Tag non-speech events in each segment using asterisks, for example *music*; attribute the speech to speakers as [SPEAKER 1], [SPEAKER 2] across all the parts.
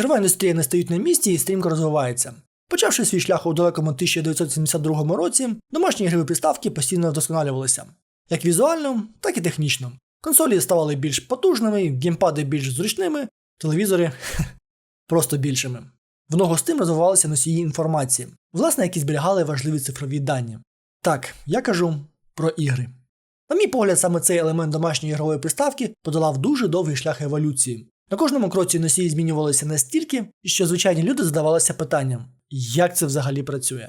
[SPEAKER 1] Ігрова індустрія не стоїть на місці і стрімко розвивається. Почавши свій шлях у далекому 1972 році, домашні ігрові приставки постійно вдосконалювалися як візуально, так і технічно. Консолі ставали більш потужними, геймпади більш зручними, телевізори *laughs* просто більшими. В ногу з тим розвивалися носії інформації, власне, які зберігали важливі цифрові дані. Так, я кажу про ігри. На мій погляд, саме цей елемент домашньої ігрової приставки подолав дуже довгий шлях еволюції. На кожному кроці носії змінювалися настільки, що звичайні люди задавалися питанням, як це взагалі працює.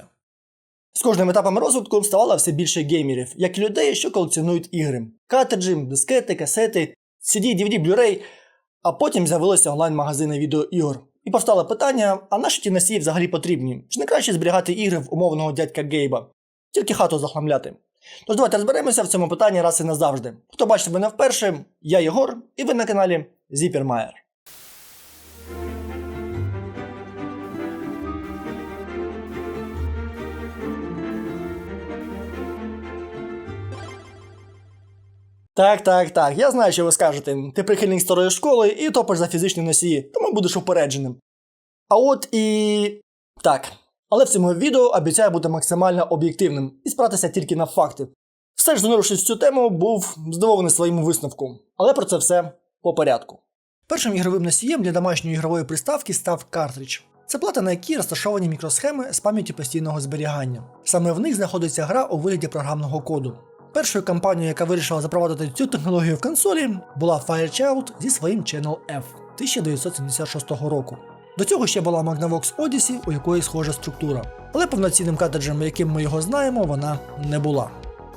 [SPEAKER 1] З кожним етапом розвитку ставало все більше геймерів, як і людей, що колекціонують ігри: картриджі, дискети, касети, CD, DVD, Blu-ray, а потім з'явилися онлайн-магазини відеоігор. І постало питання: а нащо ті носії взагалі потрібні? Чи не краще зберігати ігри в умовного дядька Гейба? Тільки хату захламляти. Тож давайте розберемося в цьому питанні раз і назавжди. Хто бачить мене вперше, я Єгор, і ви на каналі Зіпермайер. Так, так, так. Я знаю, що ви скажете. Ти прихильник старої школи і топиш за фізичні носії, тому будеш упередженим. А от і. Так. Але в цьому відео обіцяю бути максимально об'єктивним і спиратися тільки на факти. Все ж занурившись цю тему, був здивований своїм висновком. Але про це все по порядку. Першим ігровим носієм для домашньої ігрової приставки став картридж. Це плата, на якій розташовані мікросхеми з пам'яті постійного зберігання. Саме в них знаходиться гра у вигляді програмного коду. Першою компанією, яка вирішила запровадити цю технологію в консолі, була Firechild зі своїм Channel F 1976 року. До цього ще була Magnavox Odyssey, у якої схожа структура. Але повноцінним картриджем, яким ми його знаємо, вона не була.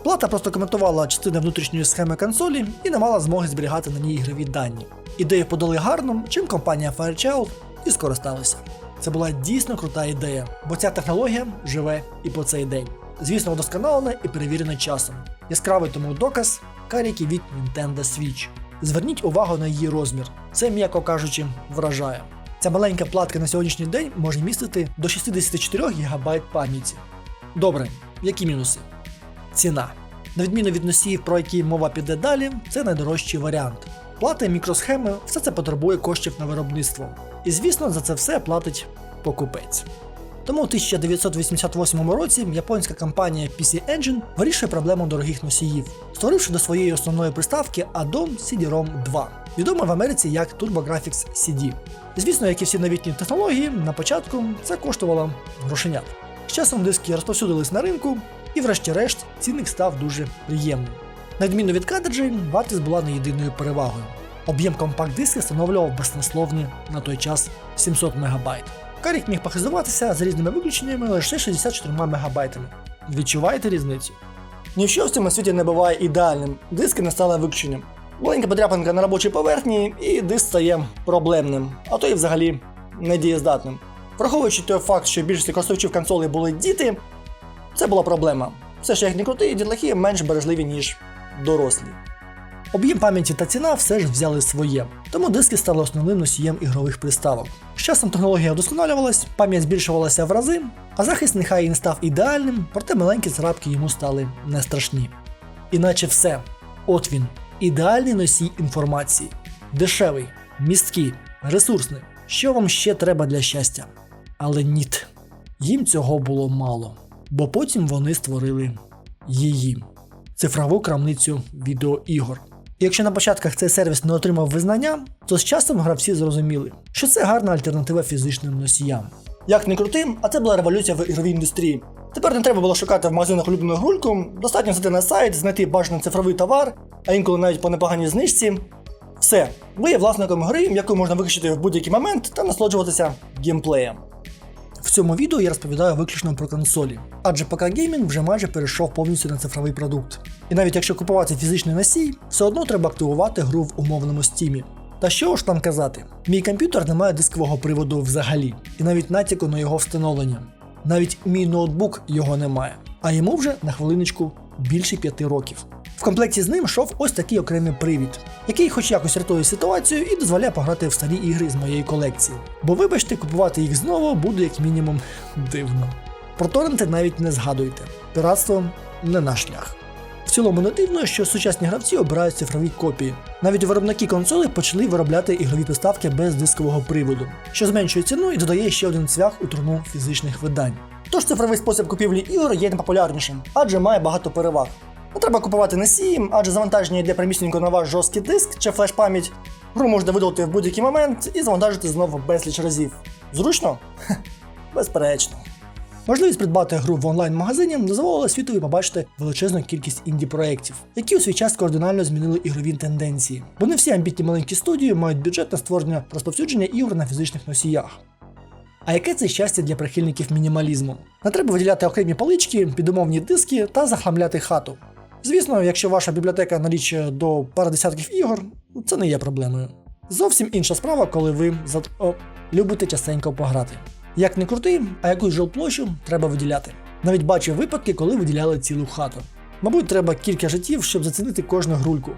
[SPEAKER 1] Плата просто коментувала частини внутрішньої схеми консолі і не мала змоги зберігати на ній ігрові дані. Ідею подали гарно, чим компанія Firechild і скористалася. Це була дійсно крута ідея, бо ця технологія живе і по цей день. Звісно, вдосконалена і перевірена часом. Яскравий тому доказ каріки від Nintendo Switch. Зверніть увагу на її розмір. Це, м'яко кажучи, вражає. Ця маленька платка на сьогоднішній день може містити до 64 ГБ пам'яті. Добре, які мінуси? Ціна. На відміну від носіїв, про які мова піде далі, це найдорожчий варіант. Плати, мікросхеми, все це потребує коштів на виробництво. І звісно, за це все платить покупець. Тому у 1988 році японська компанія PC Engine вирішує проблему дорогих носіїв, створивши до своєї основної приставки Addon CD-ROM 2, відомий в Америці як TurboGrafx CD. Звісно, як і всі новітні технології, на початку це коштувало грошенят. З часом диски розповсюдились на ринку, і, врешті-решт, цінник став дуже приємним. На відміну від картриджей, вартість була не єдиною перевагою. Об'єм компакт-диска становлював баснословні на той час 700 МБ. Карік міг похизуватися з різними виключеннями лише 64 МБ. Відчуваєте різницю? Ніщо в цьому світі не буває ідеальним, диски не стали виключенням. Маленька подряпинка на робочій поверхні, і диск стає проблемним, а то і взагалі недієздатним. Враховуючи той факт, що більшість користувачів консолей були діти, це була проблема. Все ж як не крути, дітлахи менш бережливі, ніж дорослі. Об'єм пам'яті та ціна все ж взяли своє, тому диски стали основним носієм ігрових приставок. З часом технологія вдосконалювалась, пам'ять збільшувалася в рази, а захист нехай і не став ідеальним, проте маленькі царапки йому стали не страшні. Іначе все. От він, ідеальний носій інформації. Дешевий, місткий, ресурсний. Що вам ще треба для щастя? Але ніт. Їм цього було мало, бо потім вони створили її цифрову крамницю відеоігор. Якщо на початках цей сервіс не отримав визнання, то з часом гравці зрозуміли, що це гарна альтернатива фізичним носіям. Як не крутим, а це була революція в ігровій індустрії. Тепер не треба було шукати в магазинах улюблену гульку, достатньо зайти на сайт, знайти бажаний цифровий товар, а інколи навіть по непоганій знижці. Все, ви є власником гри, яку можна виключити в будь-який момент та насолоджуватися геймплеєм. В цьому відео я розповідаю виключно про консолі, адже ПК геймінг вже майже перейшов повністю на цифровий продукт. І навіть якщо купувати фізичний носій, все одно треба активувати гру в умовному стімі. Та що ж там казати, мій комп'ютер не має дискового приводу взагалі, і навіть натяку на його встановлення. Навіть мій ноутбук його не має, а йому вже на хвилиночку більше 5 років. В комплекті з ним йшов ось такий окремий привід, який хоч якось рятує ситуацію і дозволяє пограти в старі ігри з моєї колекції. Бо вибачте, купувати їх знову буде як мінімум дивно. Про торренти навіть не згадуйте. Піратство не наш шлях. Цілому не дивно, що сучасні гравці обирають цифрові копії. Навіть виробники консолей почали виробляти ігрові приставки без дискового приводу, що зменшує ціну і додає ще один цвях у труну фізичних видань. Тож цифровий спосіб купівлі ігор є найпопулярнішим, адже має багато переваг. Не треба купувати носії, адже завантаження йде примісненько на ваш жорсткий диск чи флеш-пам'ять. Гру можна видалити в будь-який момент і завантажити знову безліч разів. Зручно? Безперечно. Можливість придбати гру в онлайн-магазині дозволила світові побачити величезну кількість інді-проєктів, які у свій час кардинально змінили ігрові тенденції. Бо не всі амбітні маленькі студії мають бюджет на створення розповсюдження ігор на фізичних носіях. А яке це щастя для прихильників мінімалізму? Не треба виділяти окремі палички, підумовні диски та захламляти хату. Звісно, якщо ваша бібліотека налічує до пара десятків ігор, це не є проблемою. Зовсім інша справа, коли ви за... О, любите частенько пограти. Як не крути, а якусь жилплощу треба виділяти. Навіть бачив випадки, коли виділяли цілу хату. Мабуть, треба кілька життів, щоб зацінити кожну грульку.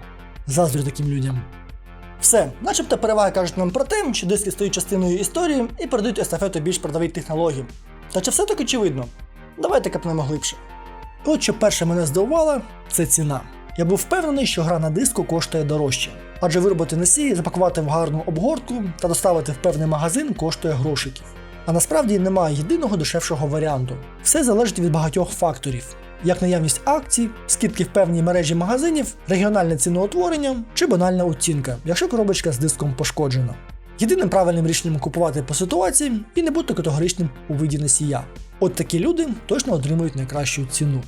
[SPEAKER 1] Заздрю таким людям. Все, начебто переваги кажуть нам про те, що диски стають частиною історії і передають естафету більш передових технологій. Та чи все так очевидно? Давайте капнемо глибше. От що перше мене здивувало, це ціна. Я був впевнений, що гра на диску коштує дорожче, адже виробити носій, запакувати в гарну обгортку та доставити в певний магазин коштує грошиків. А насправді немає єдиного дешевшого варіанту. Все залежить від багатьох факторів, як наявність акцій, скидки в певній мережі магазинів, регіональне ціноутворення чи банальна оцінка, якщо коробочка з диском пошкоджена. Єдиним правильним рішенням купувати по ситуації і не бути категоричним у виді носія. От такі люди точно отримують найкращу ціну.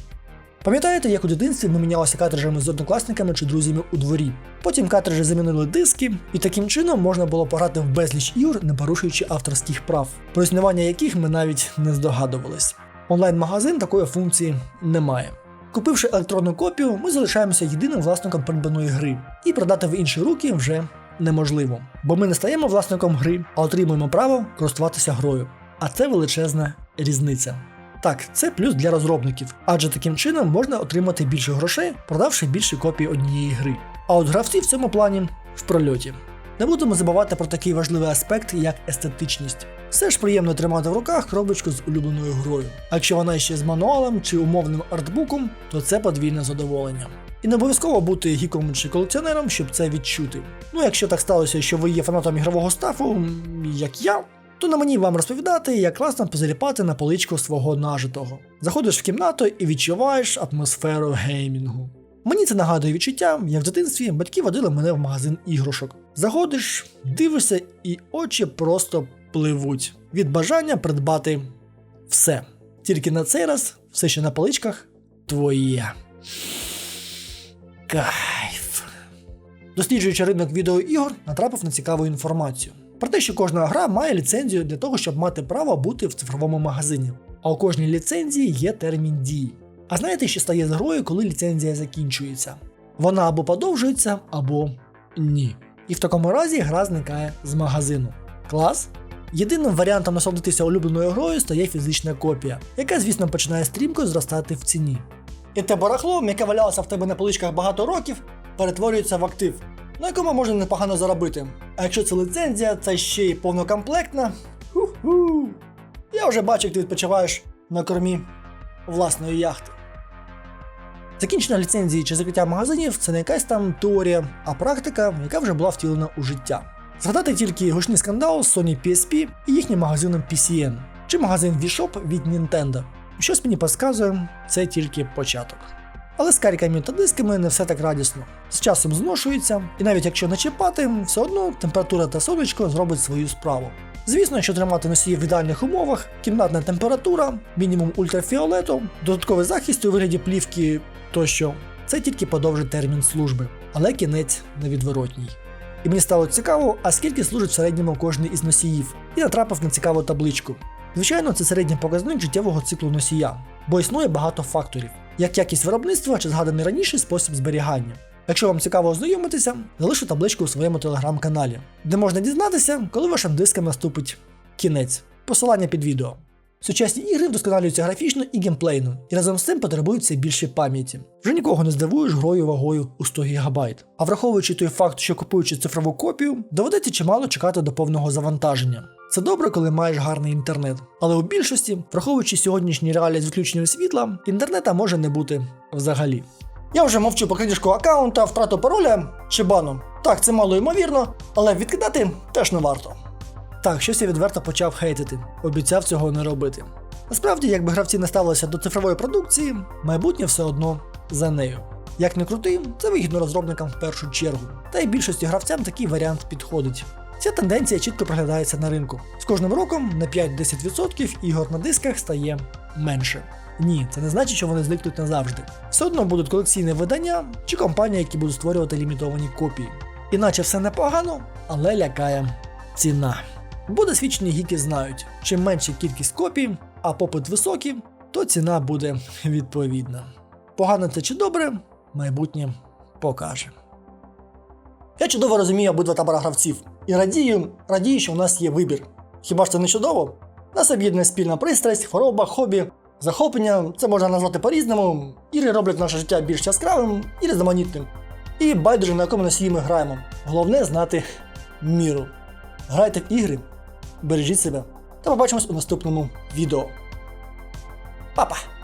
[SPEAKER 1] Пам'ятаєте, як у дитинстві ми мінялися картриджами з однокласниками чи друзями у дворі? Потім картриджі замінили диски, і таким чином можна було пограти в безліч ігор, не порушуючи авторських прав, про існування яких ми навіть не здогадувались. Онлайн-магазин такої функції не має. Купивши електронну копію, ми залишаємося єдиним власником придбаної гри, і продати в інші руки вже неможливо, бо ми не стаємо власником гри, а отримуємо право користуватися грою. А це величезна різниця. Так, це плюс для розробників, адже таким чином можна отримати більше грошей, продавши більше копій однієї гри. А от гравці в цьому плані в прольоті. Не будемо забувати про такий важливий аспект, як естетичність. Все ж приємно тримати в руках коробочку з улюбленою грою. А якщо вона ще з мануалом чи умовним артбуком, то це подвійне задоволення. І не обов'язково бути гіком чи колекціонером, щоб це відчути. Ну, якщо так сталося, що ви є фанатом ігрового стафу, як я, то на мені вам розповідати, як класно позаліпати на поличку свого нажитого. Заходиш в кімнату і відчуваєш атмосферу геймінгу. Мені це нагадує відчуття, як в дитинстві батьки водили мене в магазин іграшок. Заходиш, дивишся, і очі просто пливуть від бажання придбати все. Тільки на цей раз все, що на поличках, твоє. Кайф. Досліджуючи ринок відеоігор, натрапив на цікаву інформацію. Про те, що кожна гра має ліцензію для того, щоб мати право бути в цифровому магазині. А у кожній ліцензії є термін дії. А знаєте, що стає з грою, коли ліцензія закінчується? Вона або подовжується, або ні. І в такому разі гра зникає з магазину. Клас? Єдиним варіантом насолодитися улюбленою грою стає фізична копія, яка, звісно, починає стрімко зростати в ціні. І те барахло, яке валялося в тебе на поличках багато років, перетворюється в актив, на якому можна непогано заробити. А якщо це ліцензія, це ще й повнокомплектна. Ху-ху. Я вже бачу, як ти відпочиваєш на кормі власної яхти. Закінчення ліцензії чи закриття магазинів це не якась там теорія, а практика, яка вже була втілена у життя. Згадати тільки гучний скандал Sony PSP і їхнім магазином PCN, чи магазин V-Shop від Nintendo. Щось мені підказує, це тільки початок. Але з каріками та дисками не все так радісно. З часом зношується, і навіть якщо не чіпати, все одно температура та сонечко зробить свою справу. Звісно, якщо тримати носії в ідеальних умовах, кімнатна температура, мінімум ультрафіолету, додатковий захист у вигляді плівки тощо, це тільки подовжить термін служби, але кінець невідворотній. І мені стало цікаво, а скільки служить в середньому кожний із носіїв, і натрапив на цікаву табличку. Звичайно, це середній показник життєвого циклу носія, бо існує багато факторів, як якість виробництва чи згаданий раніше спосіб зберігання. Якщо вам цікаво ознайомитися, залишу табличку у своєму телеграм-каналі, де можна дізнатися, коли вашим дискам наступить кінець. Посилання під відео. Сучасні ігри вдосконалюються графічно і геймплейно, і разом з цим потребуються більше пам'яті. Вже нікого не здивуєш грою вагою у 100 ГБ. А враховуючи той факт, що купуючи цифрову копію, доведеться чимало чекати до повного завантаження. Це добре, коли маєш гарний інтернет. Але у більшості, враховуючи сьогоднішні реалії з відключенням світла, інтернета може не бути взагалі. Я вже мовчу про крадіжку аккаунта, втрату пароля чи бану. Так, це мало ймовірно, але відкидати теж не варто. Так, щось я відверто почав хейтити, обіцяв цього не робити. Насправді, якби гравці не ставилися до цифрової продукції, майбутнє все одно за нею. Як не крути, це вигідно розробникам в першу чергу. Та й більшості гравцям такий варіант підходить. Ця тенденція чітко проглядається на ринку. З кожним роком на 5-10% ігор на дисках стає менше. Ні, це не значить, що вони зникнуть назавжди. Все одно будуть колекційні видання чи компанії, які будуть створювати лімітовані копії. Іначе все непогано, але лякає ціна. Бо досвідчені гіки знають, чим менша кількість копій, а попит високий, то ціна буде відповідна. Погано це чи добре, майбутнє покаже. Я чудово розумію обидва табора гравців і радію, радію, що у нас є вибір. Хіба ж це не чудово? Нас об'єднує спільна пристрасть, хвороба, хобі, захоплення, це можна назвати по-різному. Ігри роблять наше життя більш яскравим і різноманітним. І байдуже на якому носії ми граємо. Головне знати міру. Грайте в ігри, бережіть себе та побачимось у наступному відео. Па-па!